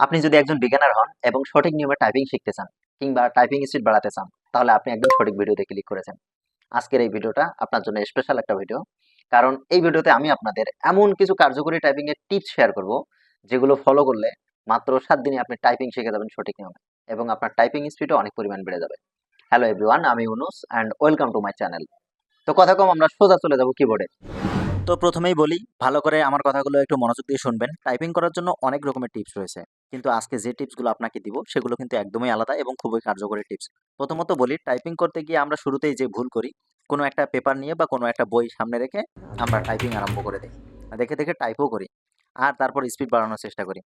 আপনি যদি একজন বিজ্ঞানার হন এবং সঠিক নিয়মে টাইপিং শিখতে চান কিংবা টাইপিং স্পিড বাড়াতে চান, তাহলে আপনি একদম সঠিক ভিডিওতে ক্লিক করেছেন। আজকের এই ভিডিওটা আপনার জন্য স্পেশাল একটা ভিডিও কারণ এই ভিডিওতে আমি আপনাদের এমন কিছু কার্যকরী টাইপিং এর টিপস শেয়ার করব, যেগুলো ফলো করলে মাত্র সাত দিনে আপনি টাইপিং শিখে যাবেন সঠিক নিয়মে এবং আপনার টাইপিং স্পিডও অনেক পরিমাণ বেড়ে যাবে। হ্যালো এভরিওয়ান আমি Yunus and welcome to my channel তো কথা কম, আমরা সোজা চলে যাব কিবোর্ডে তো প্রথমেই বলি, ভালো করে আমার কথাগুলো একটু মনোযোগ দিয়ে শুনবেন। টাইপিং করার জন্য অনেক রকমের টিপস রয়েছে। কিন্তু আজকে যে টিপসগুলো আপনাকে দিব, সেগুলো কিন্তু একদমই আলাদা এবং খুবই কার্যকরী টিপস প্রথমত বলি টাইপিং করতে গিয়ে আমরা শুরুতেই যে ভুল করি, কোনো একটা পেপার নিয়ে বা কোনো একটা বই সামনে রেখে আমরা টাইপিং আরম্ভ করে দিই। দেখে দেখে টাইপও করি আর তারপর স্পিড বাড়ানোর চেষ্টা করি।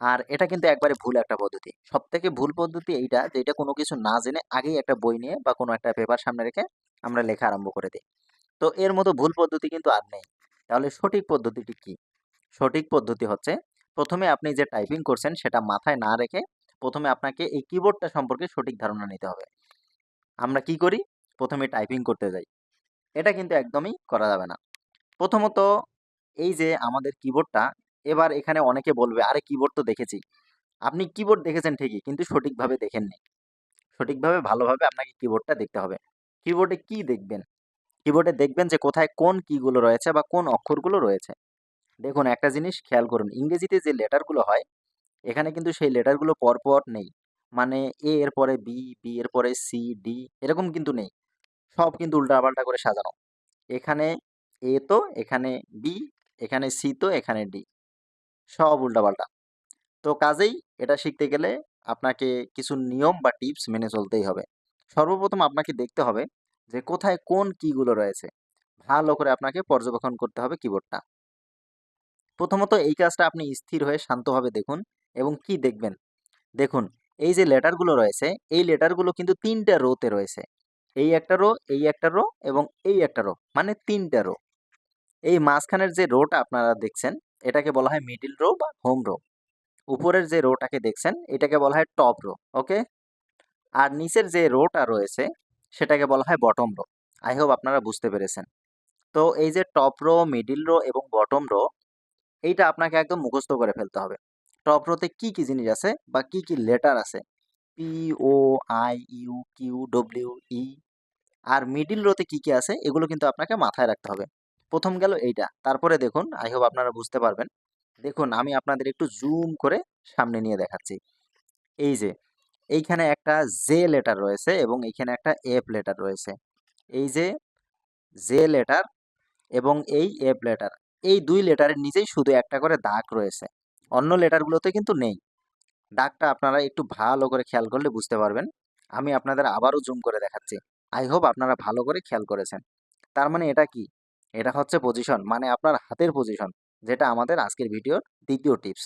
আর এটা কিন্তু একবারে ভুল একটা পদ্ধতি। সব থেকে ভুল পদ্ধতি এইটা যে এটা কোনো কিছু না জেনে আগেই একটা বই নিয়ে বা কোনো একটা পেপার সামনে রেখে আমরা লেখা আরম্ভ করে দিই। তো এর মতো ভুল পদ্ধতি কিন্তু আর নেই। তাহলে সঠিক পদ্ধতিটি কি? সঠিক পদ্ধতি হচ্ছে, প্রথমে আপনি যে টাইপিং করছেন সেটা মাথায় না রেখে প্রথমে আপনাকে এই কিবোর্ডটা সম্পর্কে সঠিক ধারণা নিতে হবে। আমরা কি করি? প্রথমে টাইপিং করতে যাই। এটা কিন্তু একদমই করা যাবে না। প্রথমত এই যে আমাদের কিবোর্ডটা এবার এখানে অনেকে বলবে, আরে কিবোর্ড তো দেখেছি। আপনি কিবোর্ড দেখেছেন ঠিকই, কিন্তু সঠিকভাবে দেখেননি। সঠিকভাবে, ভালোভাবে আপনাকে কিবোর্ডটা দেখতে হবে। কিবোর্ডে কি দেখবেন? কিবোর্ডে দেখবেন যে কোথায় কোন কিগুলো রয়েছে বা কোন অক্ষরগুলো রয়েছে। দেখুন, একটা জিনিস খেয়াল করুন, ইংরেজিতে যে লেটারগুলো হয়, এখানে কিন্তু সেই লেটারগুলো পরপর নেই। মানে এ এর পরে বি বি এর পরে সি ডি এরকম কিন্তু নেই। সব কিন্তু উল্টাপাল্টা করে সাজানো। এখানে এ তো, এখানে বি এখানে সি তো, এখানে ডি সব উল্টাপাল্টা। তো কাজেই এটা শিখতে গেলে আপনাকে কিছু নিয়ম বা টিপস মেনে চলতেই হবে। সর্বপ্রথম আপনাকে দেখতে হবে যে কোথায় কোন কিগুলো রয়েছে। ভালো করে আপনাকে পর্যবেক্ষণ করতে হবে কিবোর্ডটা। প্রথমত এই কাজটা আপনি স্থির হয়ে শান্তভাবে দেখুন এবং কি দেখবেন? দেখুন, এই যে লেটারগুলো রয়েছে, এই লেটারগুলো কিন্তু তিনটা রোতে রয়েছে। এই একটা রো, এই একটা রো এবং এই একটা রো মানে তিনটা রো। এই মাঝখানের যে রোটা আপনারা দেখছেন, এটাকে বলা হয় মিডিল রো বা হোম রো। উপরের যে রোটাকে দেখছেন, এটাকে বলা হয় টপ রো, ওকে? আর নিচের যে রোটা রয়েছে সেটাকে বলা হয় বটম রো আই হোপ আপনারা বুঝতে পেরেছেন। তো এই যে টপ রো মিডিল রো এবং বটম রো এইটা আপনাকে একদম মুখস্থ করে ফেলতে হবে। টপ রোতে কি কি জিনিস আছে বা কি কি লেটার আছে? P O I U Q W E R middle রোতে কি কি আছে, এগুলো কিন্তু আপনাকে মাথায় রাখতে হবে। প্রথম গেল এইটা। তারপরে দেখুন আই হোপ আপনারা বুঝতে পারবেন। দেখুন, আমি আপনাদের একটু জুম করে সামনে নিয়ে দেখাচ্ছি। এই যে এইখানে একটা জে লেটার রয়েছে এবং এইখানে একটা এফ লেটার রয়েছে। এই যে জে লেটার এবং এই এফ লেটার এই দুই লেটারের নিচেই শুধু একটা করে দাগ রয়েছে। অন্য লেটারগুলোতে কিন্তু নেই। দাগটা আপনারা একটু ভালো করে খেয়াল করলে বুঝতে পারবেন। আমি আপনাদের আবারও জুম করে দেখাচ্ছি। আই হোপ আপনারা ভালো করে খেয়াল করেছেন। তার মানে এটা কি? এটা হচ্ছে পজিশন মানে আপনার হাতের পজিশন যেটা আমাদের আজকের ভিডিওর দ্বিতীয় টিপস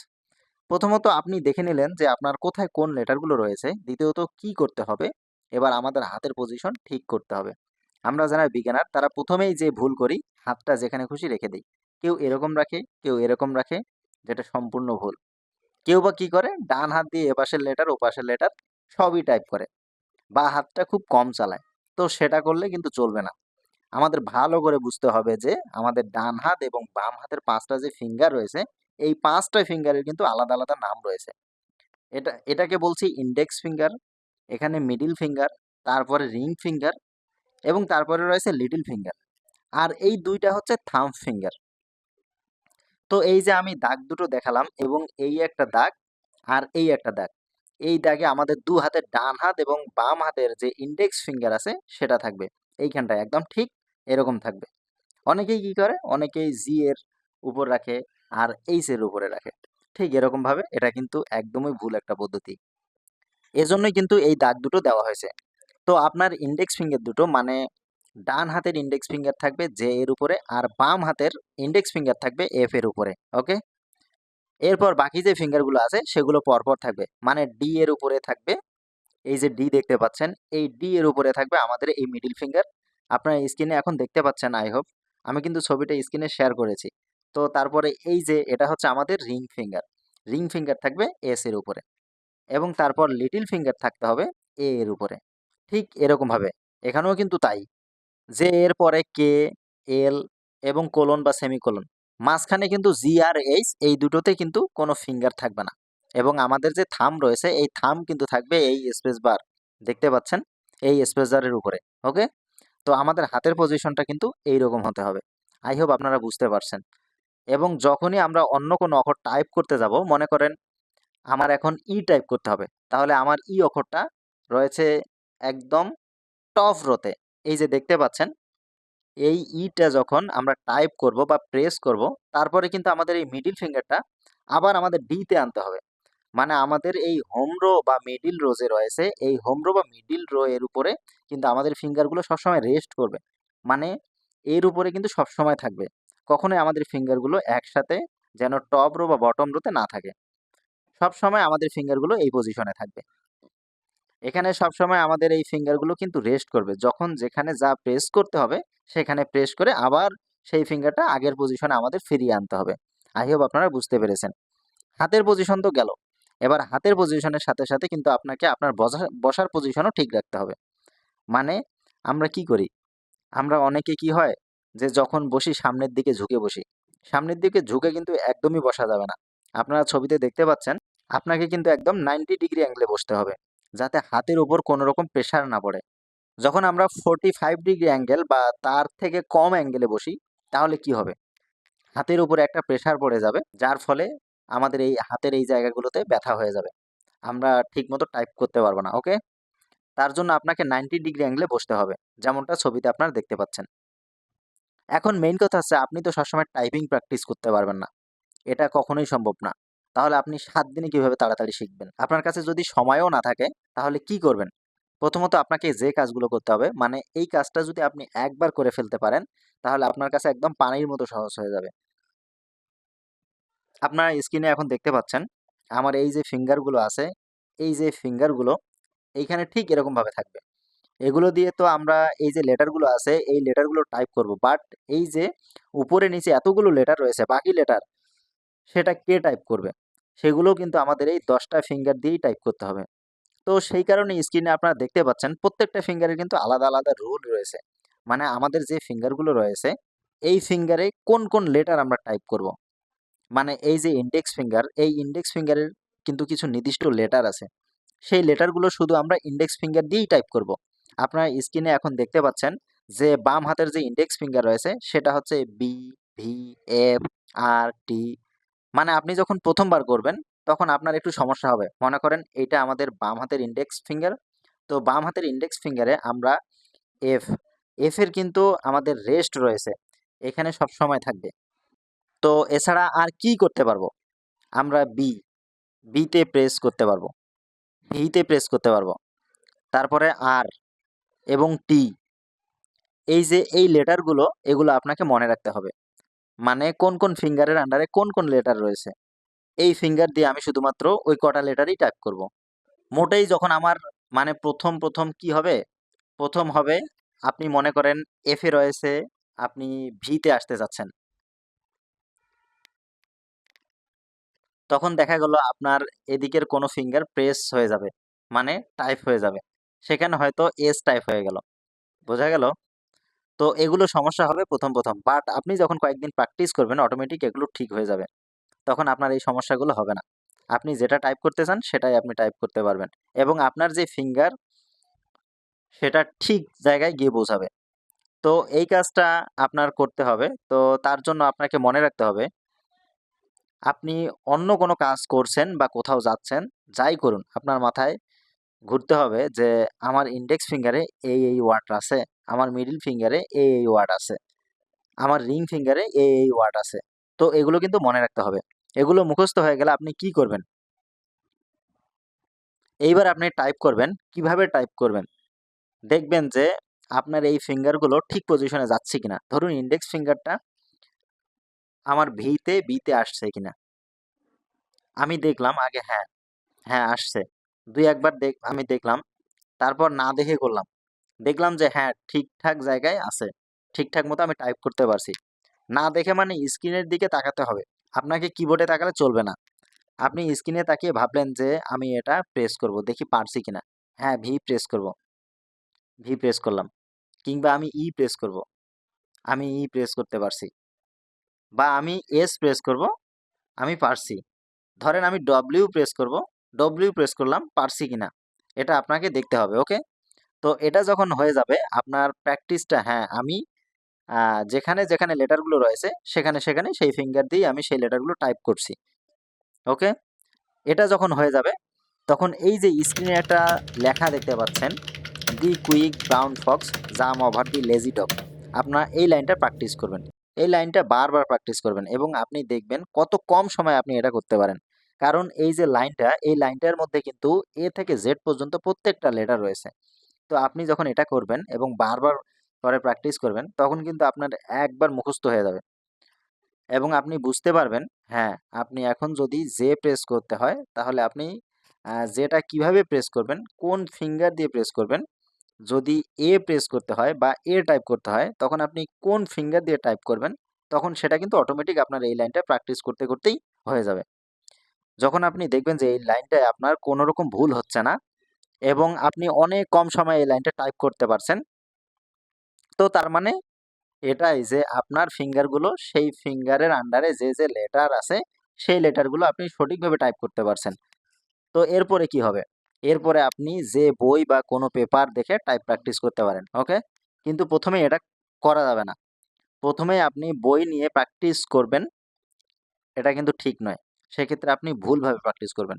প্রথমত আপনি দেখে নিলেন যে আপনার কোথায় কোন লেটারগুলো রয়েছে। দ্বিতীয়ত কি করতে হবে? এবার আমাদের হাতের পজিশন ঠিক করতে হবে। আমরা যারা বিজ্ঞানার তারা প্রথমেই যে ভুল করি, হাতটা যেখানে খুশি রেখে দিই। কেউ এরকম রাখে, কেউ এরকম রাখে, যেটা সম্পূর্ণ ভুল। কেউ বা কি করে? ডান হাত দিয়ে এপাশের লেটার ওপাশের লেটার সবই টাইপ করে। বা হাতটা খুব কম চালায়। তো সেটা করলে কিন্তু চলবে না। আমাদের ভালো করে বুঝতে হবে যে আমাদের ডান হাত এবং বাম হাতের পাঁচটা যে ফিঙ্গার রয়েছে এই পাঁচটা ফিঙ্গারের কিন্তু আলাদা আলাদা নাম রয়েছে। এটা, এটাকে বলছি ইন্ডেক্স ফিঙ্গার এখানে মিডিল ফিঙ্গার তারপরে রিং ফিঙ্গার এবং তারপরে রয়েছে লিটল ফিঙ্গার আর এই দুইটা হচ্ছে থাম ফিঙ্গার তো এই যে আমি দাগ দুটো দেখালাম এবং এই একটা দাগ আর এই একটা দাগ, এই দাগে আমাদের দু হাতের ডান হাত এবং বাম হাতের যে ইন্ডেক্স ফিঙ্গার আছে সেটা থাকবে। এইখানটায় একদম ঠিক এরকম থাকবে। অনেকেই কি করে? অনেকেই জি এর উপর রাখে আর এইচ এর উপরে রাখে। ঠিক এরকম ভাবে এটা কিন্তু একদমই ভুল একটা পদ্ধতি। এজন্যই কিন্তু এই দাগ দুটো দেওয়া হয়েছে। তো আপনার ইন্ডেক্স ফিঙ্গার দুটো মানে ডান হাতের ইন্ডেক্স ফিঙ্গার থাকবে জে এর উপরে আর বাম হাতের ইন্ডেক্স ফিঙ্গার থাকবে এফ এর উপরে ওকে এরপর বাকি যে ফিঙ্গারগুলো আছে সেগুলো পরপর থাকবে। মানে ডি এর উপরে থাকবে, এই যে ডি দেখতে পাচ্ছেন, এই ডি এর উপরে থাকবে আমাদের এই মিডিল ফিঙ্গার আপনার স্ক্রিনে এখন দেখতে পাচ্ছেন আই হোপ আমি কিন্তু ছবিটা স্ক্রিনে শেয়ার করেছি। তো তারপরে এই যে এটা হচ্ছে আমাদের রিং ফিঙ্গার। রিং ফিঙ্গার থাকবে এস এর উপরে এবং তারপর লিটিল ফিঙ্গার থাকতে হবে এ এর উপরে। ঠিক এরকমভাবে এখানেও কিন্তু তাই। যে এর পরে কে, এল এবং কোলন বা সেমিকোলন। মাঝখানে কিন্তু জি আর এইচ এই দুটোতে কিন্তু কোনো ফিঙ্গার থাকবে না এবং আমাদের যে থাম রয়েছে এই থাম কিন্তু থাকবে এই স্পেস বার। দেখতে পাচ্ছেন? এই স্পেস বারের উপরে, ওকে? তো আমাদের হাতের পজিশনটা কিন্তু এই রকম হতে হবে। আই হোপ আপনারা বুঝতে পারছেন। এবং যখনই আমরা অন্য কোনো অক্ষর টাইপ করতে যাব, মনে করেন আমার এখন ই টাইপ করতে হবে, তাহলে আমার ই অক্ষরটা রয়েছে একদম টপ রোতে এই যে দেখতে পাচ্ছেন, এই ইটা যখন আমরা টাইপ করব বা প্রেস করব, তারপরে কিন্তু আমাদের এই মিডিল ফিঙ্গারটা আবার আমাদের ডিতে আনতে হবে। মানে আমাদের এই হোম রো বা মিডিল রো যে রয়েছে, এই হোম রো বা মিডিল রো এর উপরে কিন্তু আমাদের ফিঙ্গারগুলো সবসময় রেস্ট করবে। মানে এর উপরে কিন্তু সবসময় থাকবে। কখনোই আমাদের ফিঙ্গারগুলো একসাথে যেন টপ রো বা বটম রোতে না থাকে। সব সময় আমাদের ফিঙ্গারগুলো এই পজিশনে থাকবে। এখানে সব সময় আমাদের এই ফিঙ্গারগুলো কিন্তু রেস্ট করবে। যখন যেখানে যা প্রেস করতে হবে, সেখানে প্রেস করে আবার সেই ফিঙ্গারটা আগের পজিশনে আমাদের ফিরিয়ে আনতে হবে। আই হোপ আপনারা বুঝতে পেরেছেন। হাতের পজিশন তো গেল। এবার হাতের পজিশনের সাথে সাথে কিন্তু আপনাকে আপনার বসা, বসার পজিশনও ঠিক রাখতে হবে। মানে আমরা কি করি? আমরা অনেকে কি হয় যে যখন বসি সামনের দিকে ঝুঁকে বসি। সামনের দিকে ঝুঁকে কিন্তু একদমই বসা যাবে না। আপনারা ছবিতে দেখতে পাচ্ছেন, আপনাকে কিন্তু একদম নাইনটি ডিগ্রি অ্যাঙ্গেলে বসতে হবে, যাতে হাতের উপর কোনো রকম প্রেশার না পড়ে। যখন আমরা ফোরটি ফাইভ ডিগ্রি অ্যাঙ্গেল বা তার থেকে কম অ্যাঙ্গেলে বসি, তাহলে কি হবে? হাতের উপরে একটা প্রেশার পড়ে যাবে, যার ফলে আমাদের এই হাতের এই জায়গাগুলোতে ব্যথা হয়ে যাবে। আমরা ঠিকমতো টাইপ করতে পারব না ওকে তার জন্য আপনাকে নাইনটি ডিগ্রি অ্যাঙ্গেলে বসতে হবে, যেমনটা ছবিতে আপনারা দেখতে পাচ্ছেন। এখন মেইন কথা হচ্ছে আপনি তো সবসময় টাইপিং প্র্যাকটিস করতে পারবেন না। এটা কখনোই সম্ভব না। তাহলে আপনি সাত দিনে কীভাবে তাড়াতাড়ি শিখবেন? আপনার কাছে যদি সময়ও না থাকে, তাহলে কি করবেন? প্রথমত আপনাকে যে কাজগুলো করতে হবে মানে এই কাজটা যদি আপনি একবার করে ফেলতে পারেন, তাহলে আপনার কাছে একদম পানির মতো সহজ হয়ে যাবে। আপনারা স্ক্রিনে এখন দেখতে পাচ্ছেন, আমার এই যে ফিঙ্গারগুলো আছে, এই যে ফিঙ্গারগুলো এইখানে ঠিক এরকমভাবে থাকবে। এগুলো দিয়ে তো আমরা এই যে লেটারগুলো আছে, এই লেটারগুলো টাইপ করব। বাট এই যে উপরে নিচে এতগুলো লেটার রয়েছে, বাকি লেটার সেটা কে টাইপ করবে? সেগুলো কিন্তু আমাদের এই দশটা ফিঙ্গার দিয়েই টাইপ করতে হবে। তো সেই কারণে স্ক্রিনে আপনারা দেখতে পাচ্ছেন, প্রত্যেকটা ফিঙ্গারের কিন্তু আলাদা আলাদা রুল রয়েছে। মানে আমাদের যে ফিঙ্গারগুলো রয়েছে, এই ফিঙ্গারে কোন কোন লেটার আমরা টাইপ করব? মানে এই যে ইন্ডেক্স ফিঙ্গার এই ইন্ডেক্স ফিঙ্গারের কিন্তু কিছু নির্দিষ্ট লেটার আছে। সেই লেটারগুলো শুধু আমরা ইন্ডেক্স ফিঙ্গার দিয়েই টাইপ করব। আপনারা স্ক্রিনে এখন দেখতে পাচ্ছেন যে বাম হাতের যে ইন্ডেক্স ফিঙ্গার রয়েছে, সেটা হচ্ছে B V F R T মানে আপনি যখন প্রথমবার করবেন, তখন আপনার একটু সমস্যা হবে। মনে করেন এটা আমাদের বাম হাতের ইন্ডেক্স ফিঙ্গার তো বাম হাতের ইন্ডেক্স ফিঙ্গারে আমরা এফ এফ এর কিন্তু আমাদের রেস্ট রয়েছে। এখানে সব সময় থাকবে। তো এছাড়া আর কি করতে পারব? আমরা বি বিতে প্রেস করতে পারব। ভিতে প্রেস করতে পারব। তারপরে আর এবং টি এই যে এই লেটারগুলো এগুলো আপনাকে মনে রাখতে হবে। মানে কোন কোন ফিঙ্গারের আন্ডারে কোন কোন লেটার রয়েছে। এই ফিঙ্গার দিয়ে আমি শুধুমাত্র ওই কটা লেটারই টাইপ করব। মোটেই যখন আমার মানে প্রথম প্রথম কি হবে? প্রথম হবে আপনি মনে করেন এফে রয়েছে, আপনি ভিতে আসতে যাচ্ছেন। তখন দেখা গেল আপনার এদিকের কোনো ফিঙ্গার প্রেস হয়ে যাবে। মানে টাইপ হয়ে যাবে। সেখানে হয়তো এস টাইপ হয়ে গেল। বোঝা গেল? তো এগুলো সমস্যা হবে প্রথম প্রথম। বাট আপনি যখন কয়েকদিন প্র্যাকটিস করবেন অটোমেটিক এগুলো ঠিক হয়ে যাবে। তখন আপনার এই সমস্যাগুলো হবে না। আপনি যেটা টাইপ করতে চান, সেটাই আপনি টাইপ করতে পারবেন। এবং আপনার যে ফিঙ্গার সেটা ঠিক জায়গায় গিয়ে পৌঁছাবে তো এই কাজটা আপনার করতে হবে। তো তার জন্য আপনাকে মনে রাখতে হবে, আপনি অন্য কোনো কাজ করছেন বা কোথাও যাচ্ছেন, যাই করুন, আপনার মাথায় ঘুরতে হবে যে, আমার ইন্ডেক্স ফিঙ্গারে এই এই ওয়ার্ড আছে, আমার মিডিল ফিঙ্গারে এই এই ওয়ার্ড আছে, আমার রিং ফিঙ্গারে এই এই ওয়ার্ড আছে। তো এগুলো কিন্তু মনে রাখতে হবে। এগুলো মুখস্থ হয়ে গেলে আপনি কি করবেন? এইবার আপনি টাইপ করবেন, কীভাবে টাইপ করবেন? দেখবেন যে, আপনার এই ফিঙ্গারগুলো ঠিক পজিশনে যাচ্ছে কিনা। ধরুন ইন্ডেক্স ফিঙ্গারটা আমার ভিতে বিতে আসছে কিনা। আমি দেখলাম আগে হ্যাঁ হ্যাঁ আসছে। দুই একবার দেখ, আমি দেখলাম। তারপর না দেখে করলাম। দেখলাম যে হ্যাঁ ঠিকঠাক জায়গায় আছে। ঠিকঠাক মতো আমি টাইপ করতে পারছি। না দেখে মানে স্ক্রিনের দিকে তাকাতে হবে। আপনাকে কিবোর্ডে তাকালে চলবে না। আপনি স্ক্রিনে তাকিয়ে ভাবলেন যে, আমি এটা প্রেস করব। দেখি পারছি কিনা। হ্যাঁ ভি প্রেস করব। ভি প্রেস করলাম। কিংবা আমি ই প্রেস করব। আমি ই প্রেস করতে পারছি। বা আমি এস প্রেস করব। আমি পারছি। ধরেন আমি ডব্লিউ প্রেস করব। ডব্লিউ প্রেস করলাম, পারছি কিনা, এটা আপনাকে দেখতে হবে ওকে তো এটা যখন হয়ে যাবে, আপনার প্র্যাকটিসটা হ্যাঁ আমি যেখানে যেখানে লেটারগুলো রয়েছে, সেখানে সেখানে সেই ফিঙ্গার দিয়ে আমি সেই লেটারগুলো টাইপ করছি ওকে এটা যখন হয়ে যাবে, তখন এই যে স্ক্রিনে একটা লেখা দেখতে পাচ্ছেন the quick brown fox jump over the lazy dog আপনার এই লাইনটা প্র্যাকটিস করবেন, এই লাইনটা বারবার প্র্যাকটিস করবেন এবং আপনি দেখবেন কত কম সময় আপনি এটা করতে পারেন। কারণ এই যে লাইনটা, এই লাইনটার মধ্যে কিন্তু এ থেকে জেড পর্যন্ত প্রত্যেকটা লেটার রয়েছে। তো আপনি যখন এটা করবেন এবং বারবার পরে প্র্যাকটিস করবেন, তখন কিন্তু আপনার একবার মুখস্থ হয়ে যাবে। এবং আপনি বুঝতে পারবেন হ্যাঁ আপনি এখন যদি জে প্রেস করতে হয়, তাহলে আপনি জেটা কীভাবে প্রেস করবেন, কোন ফিঙ্গার দিয়ে প্রেস করবেন, যদি এ প্রেস করতে হয় বা এ টাইপ করতে হয়, তখন আপনি কোন ফিঙ্গার দিয়ে টাইপ করবেন, তখন সেটা কিন্তু অটোমেটিক আপনার এই লাইনটা প্র্যাকটিস করতে, করতেই হয়ে যাবে। যখন আপনি দেখবেন যে এই লাইনটায় আপনার কোনো রকম ভুল হচ্ছে না এবং আপনি অনেক কম সময়ে এই লাইনটা টাইপ করতে পারছেন, তো তার মানে এটাই যে আপনার ফিঙ্গারগুলো সেই ফিঙ্গারের আন্ডারে যে যে লেটার আছে সেই লেটারগুলো আপনি সঠিকভাবে টাইপ করতে পারছেন। তো এরপরে কি হবে? এরপরে আপনি যে বই বা কোনো পেপার দেখে টাইপ প্র্যাকটিস করতে পারেন, ওকে? কিন্তু প্রথমে এটা করা যাবে না। প্রথমে আপনি বই নিয়ে প্র্যাকটিস করবেন, এটা কিন্তু ঠিক নয়। সেক্ষেত্রে আপনি ভুলভাবে প্র্যাকটিস করবেন।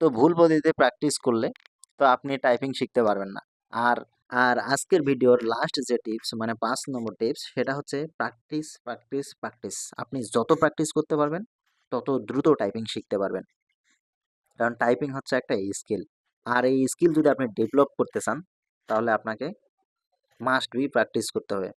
তো ভুল পদ্ধতিতে প্র্যাকটিস করলে তো আপনি টাইপিং শিখতে পারবেন না। আর আর আজকের ভিডিওর লাস্ট যে টিপস মানে পাঁচ নম্বর টিপস সেটা হচ্ছে প্র্যাকটিস প্র্যাকটিস প্র্যাকটিস আপনি যত প্র্যাকটিস করতে পারবেন, তত দ্রুত টাইপিং শিখতে পারবেন। কারণ টাইপিং হচ্ছে একটা স্কিল আর এই স্কিল যদি আপনি ডেভেলপ করতে চান, তাহলে আপনাকে মাস্ট বি প্র্যাকটিস করতে হবে।